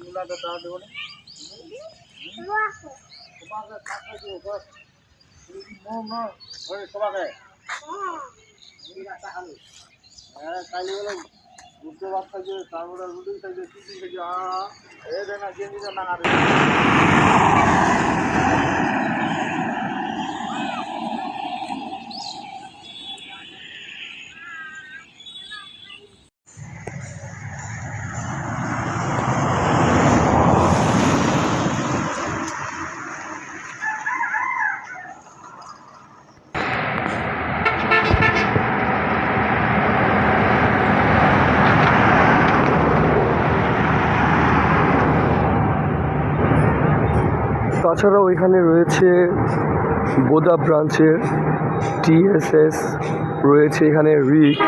মুলাটা তা দেবো না তোমাকে কাকাকে ওপর মোম না ওই তোমাকে হ্যাঁ কালি বলে বুঝতে খাইছে তারপরে রুটি চিকেন খাইছে আ এ দেখ না না তাছাড়াও এখানে রয়েছে বোদা ব্রাঞ্চের টিএসএস রয়েছে এখানে রিক